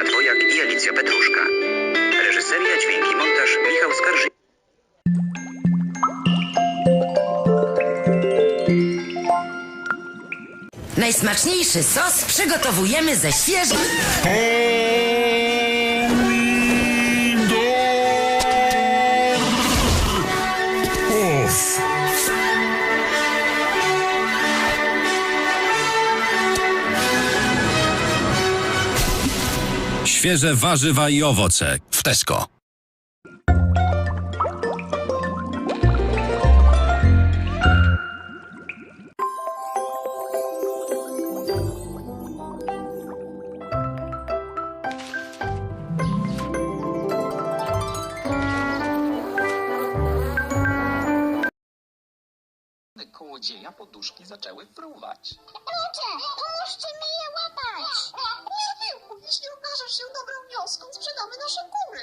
Karolina Dwojak i Alicja Petruszka. Reżyseria, dźwięki, montaż Michał Skarży. Najsmaczniejszy sos przygotowujemy ze świeżych... Świeże warzywa i owoce w Tesco. kołodzieja poduszki zaczęły fruwać. Ludzie, pomóżcie wioską, sprzedamy nasze kury.